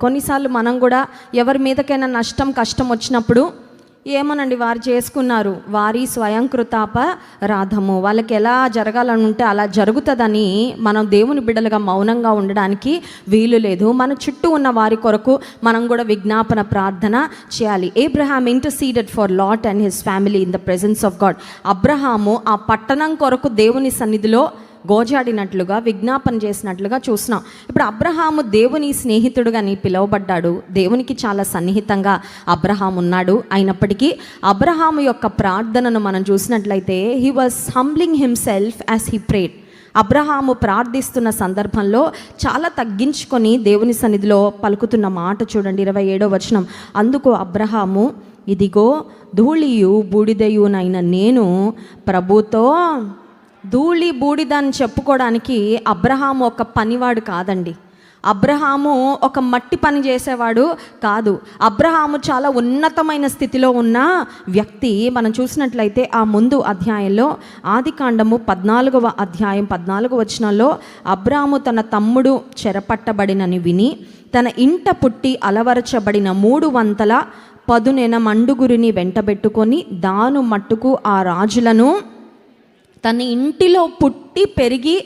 కొన్నిసార్లు మనం కూడా ఎవరి మీదకైనా నష్టం కష్టం వచ్చినప్పుడు ఏమోనండి వారు చేసుకున్నారు. వారి స్వయంకృతాప రాధము. వాళ్ళకి ఎలా జరగాలని ఉంటే అలా జరుగుతుందని మనం దేవుని బిడ్డలుగా మౌనంగా ఉండడానికి వీలు లేదు. మన చుట్టూ ఉన్న వారి కొరకు మనం కూడా విజ్ఞాపన ప్రార్థన చేయాలి. Abraham interceded for Lot and his family in the presence of God. Abraham ఆ పట్టణం కొరకు దేవుని సన్నిధిలో గోజాడినట్లుగా విజ్ఞాపన చేసినట్లుగా చూస్తున్నాం ఇప్పుడు అబ్రహాము దేవుని స్నేహితుడుగా అని పిలువబడ్డాడు. దేవునికి చాలా సన్నిహితంగా అబ్రహాం ఉన్నాడు. అయినప్పటికీ అబ్రహాము యొక్క ప్రార్థనను మనం చూసినట్లయితే he was humbling himself as he prayed Abraham ప్రార్థిస్తున్న సందర్భంలో చాలా తగ్గించుకొని దేవుని సన్నిధిలో పలుకుతున్న మాట చూడండి ఇరవై ఏడో వచనం. అందుకు అబ్రహాము ఇదిగో ధూళియు బూడిదయునైన నేను ప్రభుతో ధూళి బూడిద అని చెప్పుకోవడానికి అబ్రహాము ఒక పనివాడు కాదండి. అబ్రహాము ఒక మట్టి పని చేసేవాడు కాదు. అబ్రహాము చాలా ఉన్నతమైన స్థితిలో ఉన్న వ్యక్తి మనం చూసినట్లయితే ఆ ముందు అధ్యాయంలో ఆది కాండము పద్నాలుగవ అధ్యాయం పద్నాలుగు వచనంలో అబ్రహాము తన తమ్ముడు చెరపట్టబడినని విని తన ఇంట పుట్టి అలవరచబడిన మూడు వంతల పదునెన మండుగురిని వెంటబెట్టుకొని దాను మట్టుకు ఆ రాజులను తన ఇంటిలో పుట్టి పెరిగి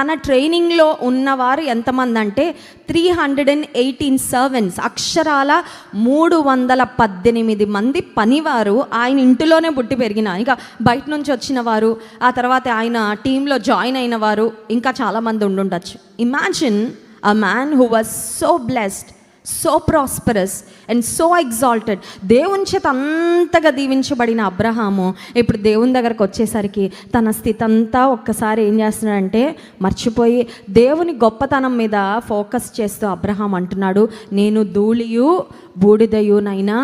తన ట్రైనింగ్లో ఉన్నవారు ఎంతమంది అంటే three hundred and eighteen servants. అక్షరాల మూడు వందల పద్దెనిమిది మంది పనివారు ఆయన ఇంటిలోనే పుట్టి పెరిగిన ఇంకా బయట నుంచి వచ్చిన వారు ఆ తర్వాత ఆయన టీంలో జాయిన్ అయిన వారు ఇంకా చాలామంది ఉండుండొచ్చు. Imagine a man who was so blessed so prosperous and so exalted దేవుని చేత అంతగా దీవించబడిన అబ్రహాము ఇప్పుడు దేవుని దగ్గరకు వచ్చేసరికి తన స్థితి అంతా ఒక్కసారి ఏం చేస్తున్నాడంటే మర్చిపోయి దేవుని గొప్పతనం మీద ఫోకస్ చేస్తూ అబ్రహాం అంటున్నాడు నేను ధూళియు బూడిదయునైనా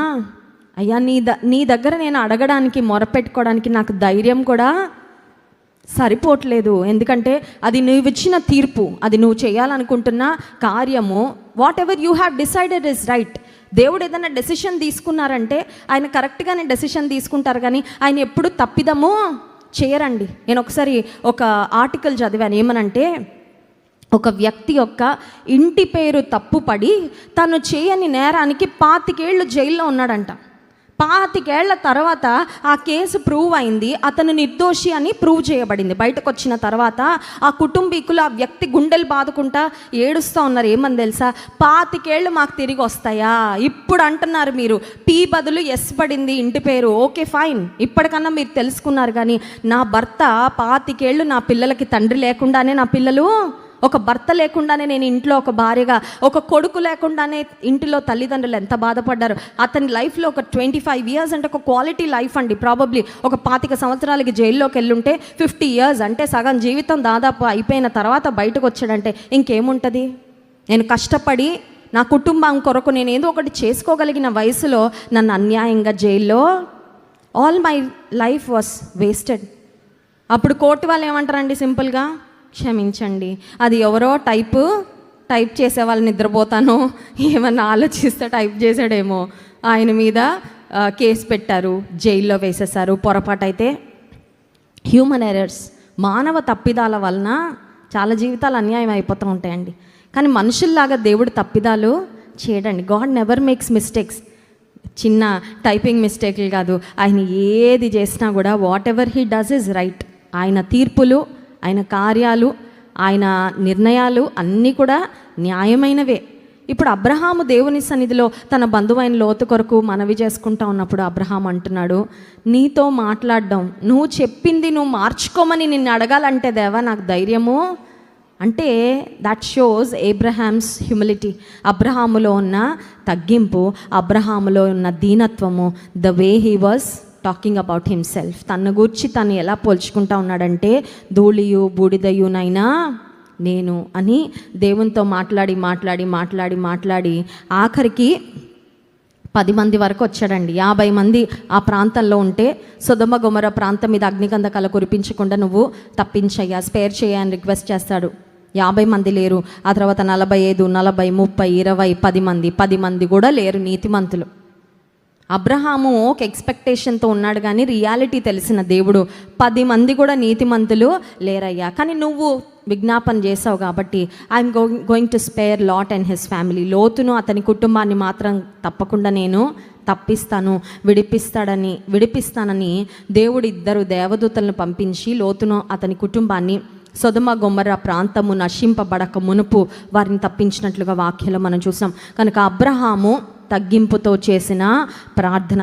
అయ్యా నీ ద నీ దగ్గర నేను అడగడానికి మొరపెట్టుకోవడానికి నాకు ధైర్యం కూడా సరిపోవట్లేదు. ఎందుకంటే అది నువ్వు ఇచ్చిన తీర్పు అది నువ్వు చేయాలనుకుంటున్న కార్యము whatever you have decided is right దేవుడు ఏదైనా డెసిషన్ తీసుకున్నారంటే ఆయన కరెక్ట్గానే డెసిషన్ తీసుకుంటారు కానీ ఆయన ఎప్పుడు తప్పిదము చేయరండి. నేను ఒకసారి ఒక ఆర్టికల్ చదివాను. ఏమనంటే ఒక వ్యక్తి యొక్క ఇంటి పేరు తప్పుపడి తను చేయని నేరానికి పాతికేళ్ళు జైల్లో ఉన్నాడంట. పాతికేళ్ళ తర్వాత ఆ కేసు ప్రూవ్ అయింది. అతను నిర్దోషి అని ప్రూవ్ చేయబడింది. బయటకు వచ్చిన తర్వాత ఆ కుటుంబీకులు ఆ వ్యక్తి గుండెలు బాదుకుంటా ఏడుస్తూ ఉన్నారు. ఏమని తెలుసా? పాతికేళ్ళు మాకు తిరిగి వస్తాయా? ఇప్పుడు అంటున్నారు మీరు. పీ బదులు ఎస్ పడింది ఇంటి పేరు. Okay fine. ఇప్పటికన్నా మీరు తెలుసుకున్నారు కానీ నా భర్త పాతికేళ్ళు నా పిల్లలకి తండ్రి లేకుండానే నా పిల్లలు ఒక భర్త లేకుండానే నేను ఇంట్లో ఒక భార్యగా ఒక కొడుకు లేకుండానే ఇంటిలో తల్లిదండ్రులు ఎంత బాధపడ్డారు. అతని లైఫ్లో ఒక ట్వంటీ ఫైవ్ ఇయర్స్ అంటే ఒక క్వాలిటీ లైఫ్ అండి. ప్రాబబ్లీ ఒక పాతిక సంవత్సరాలకి జైల్లోకి వెళ్ళుంటే ఫిఫ్టీ ఇయర్స్ అంటే సగం జీవితం దాదాపు అయిపోయిన తర్వాత బయటకు వచ్చాడంటే ఇంకేముంటుంది? నేను కష్టపడి నా కుటుంబం కొరకు నేను ఏదో ఒకటి చేసుకోగలిగిన వయసులో నన్ను అన్యాయంగా జైల్లో all my life was wasted అప్పుడు కోర్టు వాళ్ళు ఏమంటారండి సింపుల్గా? క్షమించండి. అది ఎవరో టైపు టైప్ చేసే వాళ్ళు నిద్రపోతానో ఏమన్నా ఆలోచిస్తే టైప్ చేశాడేమో. ఆయన మీద కేసు పెట్టారు జైల్లో వేసేసారు పొరపాటు అయితే హ్యూమన్ ఎరర్స్ మానవ తప్పిదాల వలన చాలా జీవితాలు అన్యాయం అయిపోతూ ఉంటాయండి. కానీ మనుషుల్లాగా దేవుడు తప్పిదాలు చేయడండి. గాడ్ నెవర్ మేక్స్ మిస్టేక్స్ చిన్న టైపింగ్ మిస్టేక్లు కాదు. ఆయన ఏది చేసినా కూడా whatever he does is right ఆయన తీర్పులు ఆయన కార్యాలు ఆయన నిర్ణయాలు అన్నీ కూడా న్యాయమైనవే. ఇప్పుడు అబ్రహాము దేవుని సన్నిధిలో తన బంధువైన లోతు కొరకు మనవి చేసుకుంటా ఉన్నప్పుడు అబ్రహాం అంటున్నాడు నీతో మాట్లాడడం నువ్వు చెప్పింది నువ్వు మార్చుకోమని నిన్ను అడగాలంటే దేవా నాకు ధైర్యము? అంటే దట్ షోస్ ఏబ్రహామ్స్ హ్యూమిలిటీ అబ్రహాములో ఉన్న తగ్గింపు అబ్రహాములో ఉన్న దీనత్వము the way he was talking about himself తన గురించి తను ఎలా పోల్చుకుంటా ఉన్నాడంటే ధూళియు బూడిదయునైనా నేను అని దేవునితో మాట్లాడి మాట్లాడి మాట్లాడి మాట్లాడి ఆఖరికి పది మంది వరకు వచ్చాడండి. యాభై మంది ఆ ప్రాంతంలో ఉంటే సుధమ గుమర ప్రాంతం మీద అగ్నిగంధకాల కురిపించకుండా నువ్వు తప్పించయ్యా స్పేర్ చేయ అని రిక్వెస్ట్ చేస్తాడు. యాభై మంది లేరు. ఆ తర్వాత నలభై ఐదు నలభై ముప్పై ఇరవై పది మంది. పది మంది కూడా లేరు నీతిమంతులు. అబ్రహాము ఒక ఎక్స్పెక్టేషన్తో ఉన్నాడు కానీ రియాలిటీ తెలిసిన దేవుడు. పది మంది కూడా నీతిమంతులు లేరయ్యా. కానీ నువ్వు విజ్ఞాపన చేసావు కాబట్టి I'm going going to spare Lot and his family లోతును అతని కుటుంబాన్ని మాత్రం తప్పకుండా నేను తప్పిస్తాను విడిపిస్తాడని విడిపిస్తానని దేవుడు ఇద్దరు దేవదూతలను పంపించి లోతును అతని కుటుంబాన్ని సొదమ గొమ్మర ప్రాంతము నశింపబడక మునుపు వారిని తప్పించినట్లుగా వాక్యలో మనం చూసాం. కనుక అబ్రహాము తగ్గింపుతో చేసిన ప్రార్థన